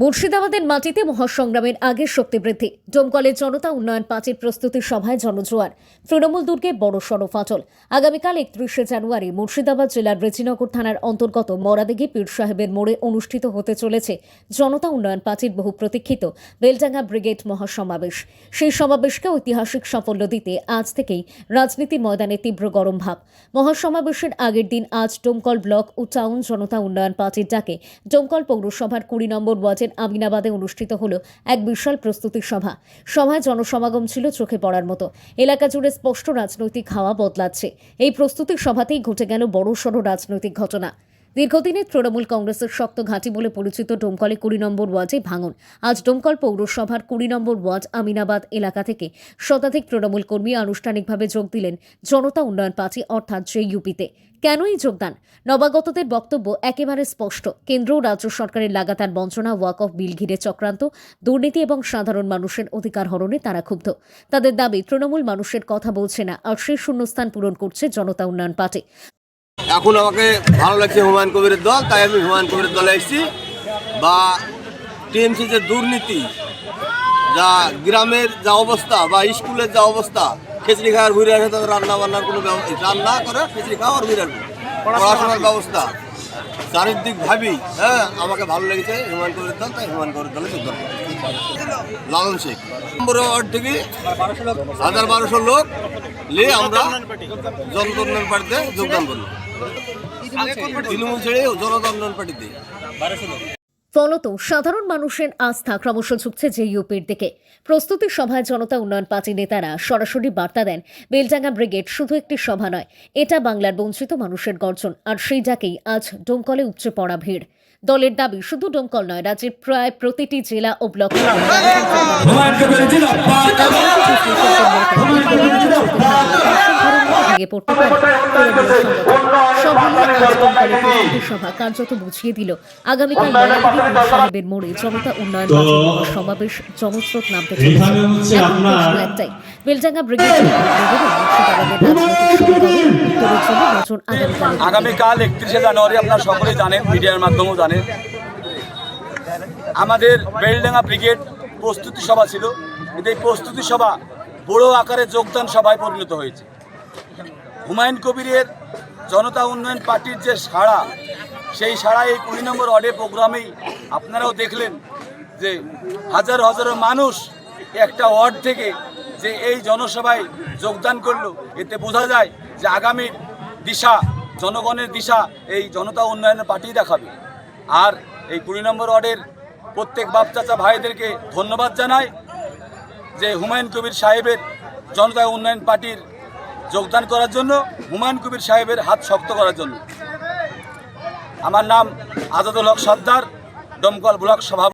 মুর্শিদাবাদের মাটিতে মহাসংগ্রামের আগের শক্তি বৃদ্ধি। ডোমকলের জনতা উন্নয়ন পাঁচের প্রস্তুতি সভায় জনজোয়ার। তৃণমূল দুর্গে বড় সড় ফাটল আগামীকাল একত্রিশে জানুয়ারি মুর্শিদাবাদ জেলার রেজিনগর থানার অন্তর্গত মরাদিঘি পীর সাহেবের মোড়ে অনুষ্ঠিত হতে চলেছে জনতা উন্নয়ন পার্টির বহু প্রতীক্ষিত বেলডাঙ্গা ব্রিগেড মহাসমাবেশ। সেই সমাবেশকে ঐতিহাসিক সাফল্য দিতে আজ থেকেই রাজনীতির ময়দানে তীব্র গরম ভাব। মহাসমাবেশের আগের দিন আজ ডোমকল ব্লক ও টাউন জনতা উন্নয়ন পার্টির ডাকে ডোমকল পৌরসভার কুড়ি নম্বর ওয়ার্ডের আমিনাবাদে অনুষ্ঠিত হল এক বিশাল প্রস্তুতি সভা। সভায় জনসমাগম ছিল চোখে পড়ার মতো। এলাকা জুড়ে স্পষ্ট রাজনৈতিক হাওয়া বদলাচ্ছে। এই প্রস্তুতি সভাতেই ঘটে গেল বড়সড় রাজনৈতিক ঘটনা। দীর্ঘদিনের তৃণমূল কংগ্রেসের শক্ত ঘাঁটি বলে পরিচিত ডোমকলে কুড়ি নম্বর ওয়ার্ডে ভাঙন। আজ ডোমকল পৌরসভার কুড়ি নম্বর ওয়ার্ড আমিনাবাদ এলাকা থেকে শতাধিক তৃণমূল কর্মী আনুষ্ঠানিকভাবে যোগ দিলেন জনতা উন্নয়ন পার্টি, অর্থাৎ জেইউপিতে কেন এই যোগদান? নবাগতদের বক্তব্য একেবারে স্পষ্ট। কেন্দ্র রাজ্য সরকারের লাগাতার বঞ্চনা, ওয়াক অফ বিল ঘিরে চক্রান্ত, দুর্নীতি এবং সাধারণ মানুষের অধিকার হরণে তারা ক্ষুব্ধ। তাদের দাবি, তৃণমূল মানুষের কথা বলছে না, আর সেই শূন্যস্থান পূরণ করছে জনতা উন্নয়ন পার্টি। এখন আমাকে ভালো লাগছে হুমায়ুন কবিরের দল তাই আমি হুমায়ুন কবিরের দলে এসেছি। বা টিএমসি যে দুর্নীতি যা গ্রামের যা অবস্থা বা স্কুলের যা অবস্থা খিচড়ি খাওয়ার ঘুরে আসে তাদের রান্না বান্নার কোনো রান্না করে খিচড়ি খাওয়ার ঘুরে আসবে পড়াশোনার ব্যবস্থা। চারিদিক ভাবি হ্যাঁ আমাকে ভালো লেগেছে হিমান কবিরের দল তাই হিমান কবিরের দলে যোগদান। লালন শেখ। নম্বর ওয়ার্ড থেকে হাজার বারোশো লোক নিয়ে আমরা উন্নয়ন পার্টিতে যোগদান করলাম। তৃণমূল ছেড়ে জনতা উন্নয়ন পার্টিতে। ফলত সাধারণ মানুষের আস্থা ক্রমশ ঝুঁকছে জেইউপির দিকে। প্রস্তুতি সভায় জনতা উন্নয়ন পার্টি নেতারা সরাসরি বার্তা দেন, বেলডাঙ্গা ব্রিগেড শুধু একটি সভা নয়, এটা বাংলার বঞ্চিত মানুষের গর্জন, আর সেই ডাকেই আজ ডোমকলে উপচে পড়া ভিড়। দলের দাবি, শুধু ডোমকল নয়, রাজ্যের প্রায় প্রতিটি জেলা ও ব্লকে ভেঙে পড়তে পারে। সভা কার্যত বুঝিয়ে দিল। আগামীকাল সাহেবের মোড়ে জনতা উন্নয়ন সমাবেশ জনস্রোত নামতে চলেছে। একটাই বেলডাঙ্গা ব্রিগেড আগামীকাল আগামীকাল একত্রিশে জানুয়ারি আপনারা সকলেই জানেন মিডিয়ার মাধ্যমেও জানেন আমাদের বেলডাঙ্গা ব্রিগেড প্রস্তুতি সভা ছিল। কিন্তু এই প্রস্তুতি সভা বড় আকারে যোগদান সভায় পরিণত হয়েছে। হুমায়ুন কবিরের জনতা উন্নয়ন পার্টির যে সাড়া, সেই সাড়া এই কুড়ি নম্বর অডে প্রোগ্রামেই আপনারাও দেখলেন যে হাজার হাজারো মানুষ একটা ওয়ার্ড থেকে যে এই জনসভায় যোগদান করল। এতে বোঝা যায় যে আগামীর দিশা, জনগণের দিশা এই জনতা উন্নয়নের পার্টি দেখাবে। আর এই কুড়ি নম্বর ওয়ার্ডের প্রত্যেক বাপ চাচা ভাইদেরকে ধন্যবাদ জানাই যে হুমায়ুন কবির সাহেবের জনতা উন্নয়ন পার্টির যোগদান করার জন্য হুমায়ুন কবির সাহেবের হাত শক্ত করার জন্য। আমার নাম আজাদুল হক সর্দার, দমকল ব্লক সভাপতি।